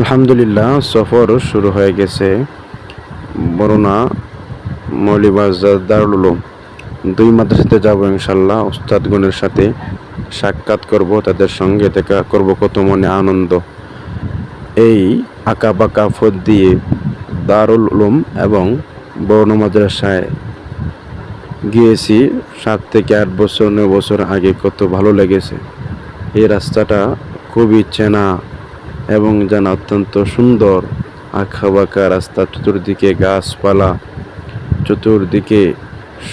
আলহামদুলিল্লাহ, সফর শুরু হয়ে গেছে। বরুণা মৌলিবাজার দারুল দুই মাদ্রাসাতে যাব ইনশাল্লাহ উস্তাদগণের সাথে সাক্ষাৎ করব, তাদের সঙ্গে দেখা করব কত মনে আনন্দ। এই আঁকা বাঁকা ফদ দিয়ে দারুল উলুম এবং বরুণা মাদ্রাসায় গিয়েছি। সাত থেকে আট বছর, নয় বছর আগে কত ভালো লেগেছে। এই রাস্তাটা খুবই চেনা এবং যেন অত্যন্ত সুন্দর আঁকা বাঁকা রাস্তা চতুর্দিকে গাছপালা, চতুর্দিকে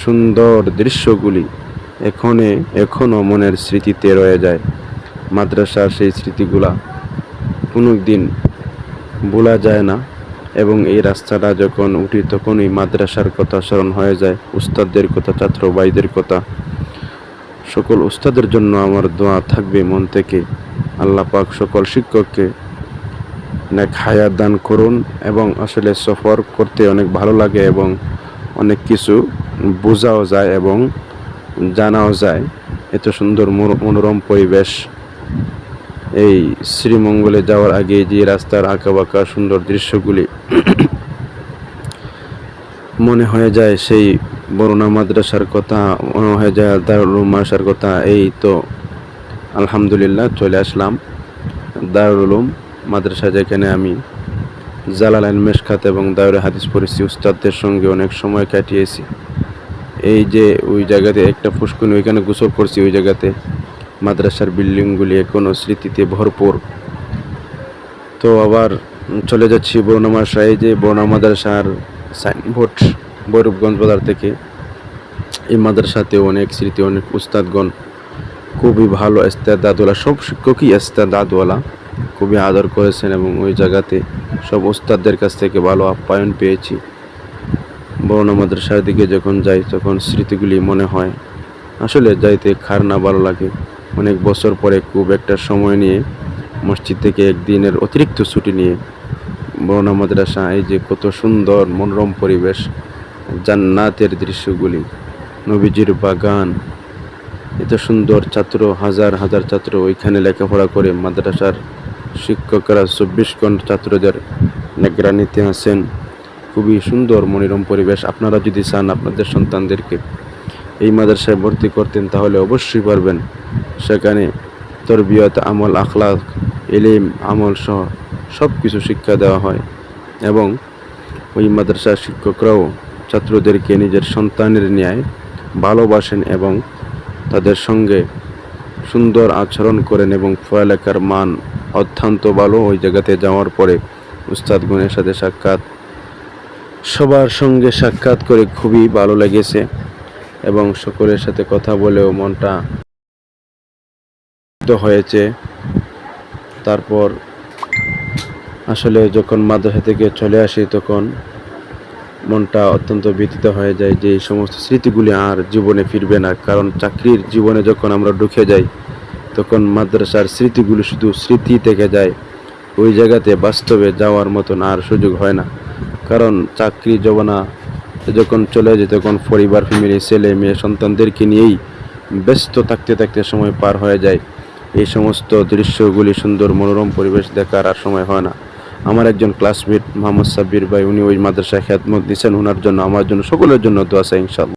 সুন্দর দৃশ্যগুলি এখনে এখনও মনের স্মৃতিতে রয়ে যায়। মাদ্রাসার সেই স্মৃতিগুলা কোনো দিন ভোলা যায় না এবং এই রাস্তাটা যখন উঠি তখনই মাদ্রাসার কথা স্মরণ হয়ে যায়, উস্তাদদের কথা ছাত্র ভাইদের কথা। সকল উস্তাদের জন্য আমার দোয়া থাকবে মন থেকে। আল্লাহ পাক সকল শিক্ষককে অনেক হায়াত দান করুন এবং আসলে সফর করতে অনেক ভালো লাগে এবং অনেক কিছু বোঝাও যায় এবং জানাও যায়। এত সুন্দর মনো- মনোরম পরিবেশ। এই শ্রীমঙ্গলে যাওয়ার আগে যে রাস্তার আঁকা বাঁকা সুন্দর দৃশ্যগুলি মনে হয়ে যায়, সেই বরুণা মাদ্রাসার কথা মনে হয়ে যায়, দারুল মাদ্রাসার কথা, এই তো আলহামদুলিল্লাহ চলে আসলাম। দারুল মাদ্রাসা যেখানে আমি জালালাইন মেশখাত এবং দায়রে হাদিস পড়েছি, উস্তাদদের সঙ্গে অনেক সময় কাটিয়েছি। এই যে ওই জায়গাতে একটা ফুসকুনি, ওইখানে গোসল করছি, ওই জায়গাতে মাদ্রাসার বিল্ডিংগুলি এখনও স্মৃতিতে ভরপুর। তো আবার চলে যাচ্ছি বরুণা মাদ্রাসা এই যে বরুণা মাদ্রাসার সাইনবোর্ড বৈরূপগঞ্জ বাজার থেকে। এই মাদ্রাসাতেও অনেক স্মৃতি, অনেক উস্তাদগণ, খুবই ভালো দাদওয়ালা সব শিক্ষকই দাদওয়ালা খুবই আদর করেছেন এবং ওই জায়গাতে সব উস্তাদদের কাছ থেকে ভালো আপ্যায়ন পেয়েছি। বরুণা মাদ্রাসার দিকে যখন যাই, তখন স্মৃতিগুলি মনে হয়। আসলে যাইতে খার না ভালো লাগে। অনেক বছর পরে খুব একটা সময় নিয়ে মসজিদ থেকে একদিনের অতিরিক্ত ছুটি নিয়ে বরুণা মাদ্রাসা, এই যে কত সুন্দর মনোরম পরিবেশ, জান্নাতের দৃশ্যগুলি, নবীজির বাগান, এত সুন্দর ছাত্র, হাজার হাজার ছাত্র ওইখানে লেখাপড়া করে মাদ্রাসার শিক্ষকরা চব্বিশ ঘণ্টা ছাত্রদের নিগরানিতে আছেন খুবই সুন্দর মনোরম পরিবেশ। আপনারা যদি চান আপনাদের সন্তানদেরকে এই মাদ্রাসায় ভর্তি করতেন, তাহলে অবশ্যই পারবেন। সেখানে তরবিয়ত, আমল আখলাক এলিম আমল সহ সব কিছু শিক্ষা দেওয়া হয় এবং ওই মাদ্রাসার শিক্ষকরাও ছাত্রদেরকে নিজের সন্তানের ন্যায় ভালোবাসেন এবং তাদের সঙ্গে সুন্দর আচরণ করেন এবং পড়ালেখার মান অত্যন্ত ভালো। ওই জায়গাতে যাওয়ার পরে উস্তাদগণের সাথে সাক্ষাৎ, সবার সঙ্গে সাক্ষাৎ করে খুবই ভালো লেগেছে এবং সকলের সাথে কথা বলেও মনটা হয়েছে। তারপর আসলে যখন মাদ্রাসা থেকে চলে আসি তখন মনটা অত্যন্ত ব্যথিত হয়ে যায় যে এই সমস্ত স্মৃতিগুলি আর জীবনে ফিরবে না। কারণ চাকরির জীবনে যখন আমরা ঢুকে যাই তখন মাদ্রাসার স্মৃতিগুলি শুধু স্মৃতি থেকে যায়। ওই জায়গাতে বাস্তবে যাওয়ার মতন আর সুযোগ হয় না। কারণ চাকরি জবানা যখন চলে যায়, তখন পরিবার, ফ্যামিলি, ছেলে মেয়ে, সন্তানদেরকে নিয়েই ব্যস্ত থাকতে থাকতে সময় পার হয়ে যায়। এই সমস্ত দৃশ্যগুলি সুন্দর মনোরম পরিবেশ দেখার আর সময় হয় না। আমার একজন ক্লাসমেট মোহাম্মদ সাব্বির ভাই, উনি ওই মাদ্রাসায় খ্যাতমত দিচ্ছেন ওনার জন্য, আমার জন্য, সকলের জন্য দোয়া চাই ইনশাল্লাহ